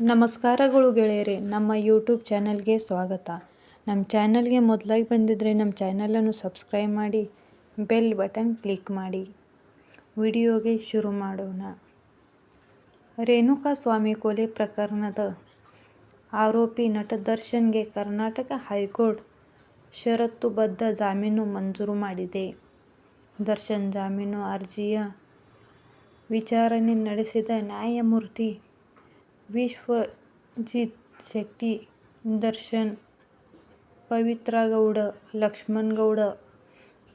ನಮಸ್ಕಾರಗಳು ಗೆಳೆಯರೆ, ನಮ್ಮ ಯೂಟ್ಯೂಬ್ ಚಾನಲ್ಗೆ ಸ್ವಾಗತ. ನಮ್ಮ ಚಾನಲ್ಗೆ ಮೊದಲಾಗಿ ಬಂದಿದ್ದರೆ ನಮ್ಮ ಚಾನಲನ್ನು ಸಬ್ಸ್ಕ್ರೈಬ್ ಮಾಡಿ, ಬೆಲ್ ಬಟನ್ ಕ್ಲಿಕ್ ಮಾಡಿ. ವಿಡಿಯೋಗೆ ಶುರು ಮಾಡೋಣ. ರೇಣುಕಾ ಸ್ವಾಮಿ ಕೊಲೆ ಪ್ರಕರಣದ ಆರೋಪಿ ನಟ ದರ್ಶನ್ಗೆ ಕರ್ನಾಟಕ ಹೈಕೋರ್ಟ್ ಷರತ್ತುಬದ್ಧ ಜಾಮೀನು ಮಂಜೂರು ಮಾಡಿದೆ. ದರ್ಶನ್ ಜಾಮೀನು ಅರ್ಜಿಯ ವಿಚಾರಣೆ ನಡೆಸಿದ ನ್ಯಾಯಮೂರ್ತಿ ವಿಶ್ವಜಿತ್ ಶೆಟ್ಟಿ ದರ್ಶನ್ ಪವಿತ್ರ ಗೌಡ, ಲಕ್ಷ್ಮಣ್ ಗೌಡ,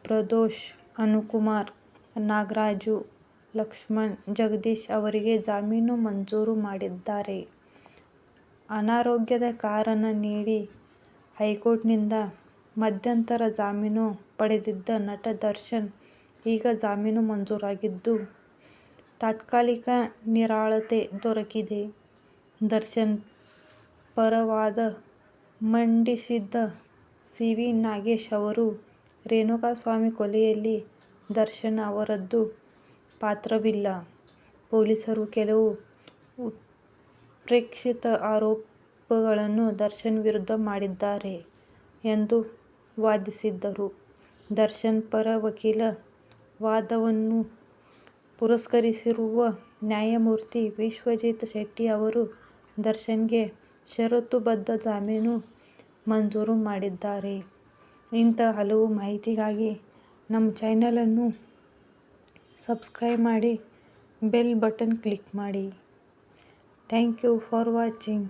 ಪ್ರದೋಷ್, ಅನುಕುಮಾರ್, ನಾಗರಾಜು, ಲಕ್ಷ್ಮಣ್, ಜಗದೀಶ್ ಅವರಿಗೆ ಜಾಮೀನು ಮಂಜೂರು ಮಾಡಿದ್ದಾರೆ. ಅನಾರೋಗ್ಯದ ಕಾರಣ ನೀಡಿ ಹೈಕೋರ್ಟ್ನಿಂದ ಮಧ್ಯಂತರ ಜಾಮೀನು ಪಡೆದಿದ್ದ ನಟ ದರ್ಶನ್ ಈಗ ಜಾಮೀನು ಮಂಜೂರಾಗಿದ್ದು, ತಾತ್ಕಾಲಿಕ ನಿರಾಳತೆ ದೊರಕಿದೆ. ದರ್ಶನ್ ಪರವಾದ ಮಂಡಿಸಿದ್ದ ಸಿ ವಿ ನಾಗೇಶ್ ಅವರು ರೇಣುಕಾಸ್ವಾಮಿ ಕೊಲೆಯಲ್ಲಿ ದರ್ಶನ್ ಅವರದ್ದು ಪಾತ್ರವಿಲ್ಲ. ಪೊಲೀಸರು ಕೆಲವು ಉತ್ಪ್ರೇಕ್ಷಿತ ಆರೋಪಗಳನ್ನು ದರ್ಶನ್ ವಿರುದ್ಧ ಮಾಡಿದ್ದಾರೆ ಎಂದು ವಾದಿಸಿದ್ದರು. ದರ್ಶನ್ ಪರ ವಕೀಲ ವಾದವನ್ನು ಪುರಸ್ಕರಿಸಿರುವ ನ್ಯಾಯಮೂರ್ತಿ ವಿಶ್ವಜಿತ್ ಶೆಟ್ಟಿ ಅವರು ದರ್ಶನ್ಗೆ ಷರತ್ತುಬದ್ಧ ಜಾಮೀನು ಮಂಜೂರು ಮಾಡಿದ್ದಾರೆ. ಇಂಥ ಹಲವು ಮಾಹಿತಿಗಾಗಿ ನಮ್ಮ ಚಾನಲನ್ನು ಸಬ್ಸ್ಕ್ರೈಬ್ ಮಾಡಿ ಬೆಲ್ ಬಟನ್ ಕ್ಲಿಕ್ ಮಾಡಿ. Thank you for watching.